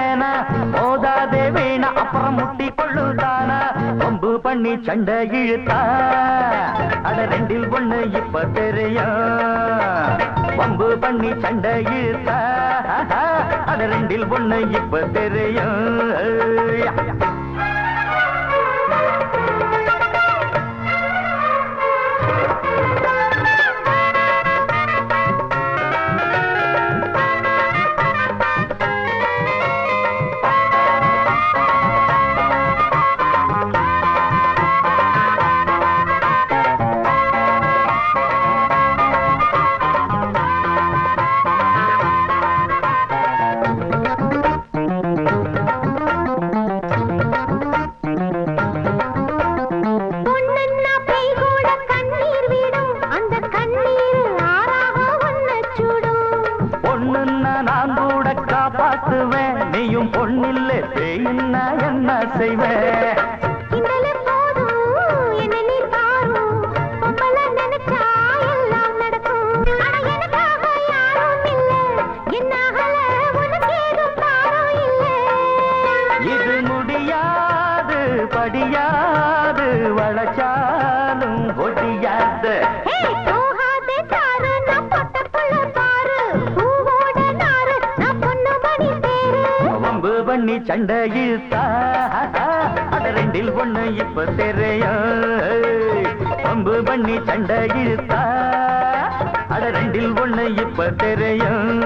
வேணா ஓதாதே வேணா அப்புறம் முட்டி கொள்ளுதானா கொம்பு பண்ணி சண்டை இழுத்தா? அட ரெண்டில் ஒண்ணு இப்ப தெரியும். கொம்பு பண்ணி சண்டை இழுத்தா? அட ரெண்டில் ஒண்ணு இப்ப தெரியும். இல்ல. என்னாகல உனக்கு ஏதும் பாரம் இல்ல. இது முடியாது படியாது வளச்சாலும் பண்ணி சண்டை இழுத்தா அட ரெண்டில் ஒண்ணு இப்ப தெரியும். பம்பு பண்ணி சண்டை இழுத்தா அட ரெண்டில் ஒண்ணு இப்ப தெரியும்.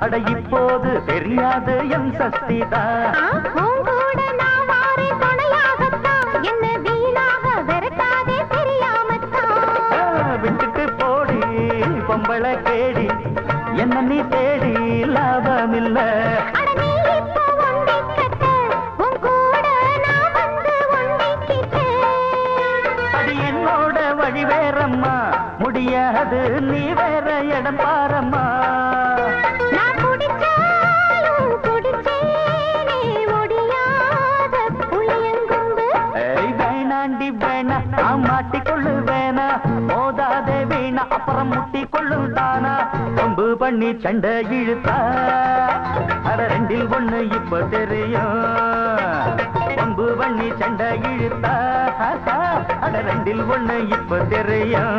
அட இப்போது தெரியாது என். ஆ, விட்டுட்டு போடி பொம்பளை கேடி. என்ன நீ தேடி லாபமில்ல. என்னோட வழி வேறம்மா. முடியாது நீ வேற இடம் பாரம்மா. மாட்டிக்கொள்ளு வேணா மோதாதே வீணா அப்புறம் முட்டிக்கொள்ளு தானா கொம்பு பண்ணி சண்டை இழுத்தா? அட ரெண்டில் ஒண்ணு இப்ப தெரியும். கொம்பு பண்ணி சண்டை இழுத்தா? அட ரெண்டில் ஒண்ணு இப்ப தெரியும்.